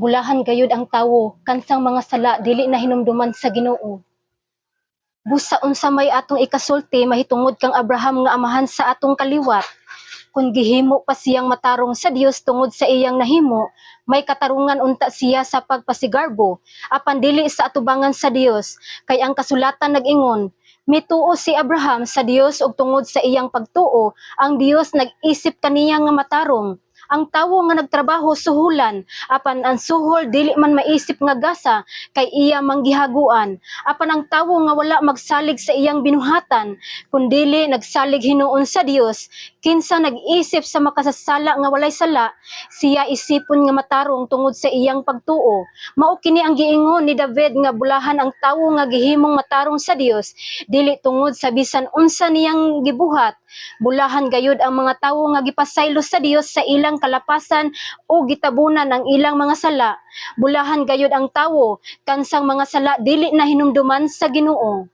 Bulahan gayud ang tawo kansang mga sala dili na hinumduman sa Ginoo. Busa unsa may atong ikasulti mahitungod kang Abraham nga amahan sa atong kaliwat. Kung gihimo pa siyang matarong sa Dios tungod sa iyang nahimo, may katarungan unta siya sa pagpasigarbo apan dili sa atubangan sa Dios kay ang kasulatan nag-ingon Mituo si Abraham sa Dios ug tungod sa iyang pagtuo, ang Dios nag-isip kaniya nga matarong. Ang tawo nga nagtrabaho suhulan, apan ang suhol dili man maisip nga gasa kay iya manggihaguan. Apan ang tawo nga wala magsalig sa iyang binuhatan, kundili nagsalig hinuon sa Dios, kinsa nag-isip sa makasasala nga walay sala, siya isipon nga matarong tungod sa iyang pagtuo. Mao kini ang giingon ni David nga bulahan ang tawo nga gihimong matarong sa Dios, dili tungod sa bisan unsa niyang gibuhat. Bulahan gayud ang mga tawo nga gipasaylo sa Dios sa ilang kalapasan o gitabunan ang ilang mga sala. Bulahan gayud ang tawo kansang mga sala dili na hinumduman sa Ginoo.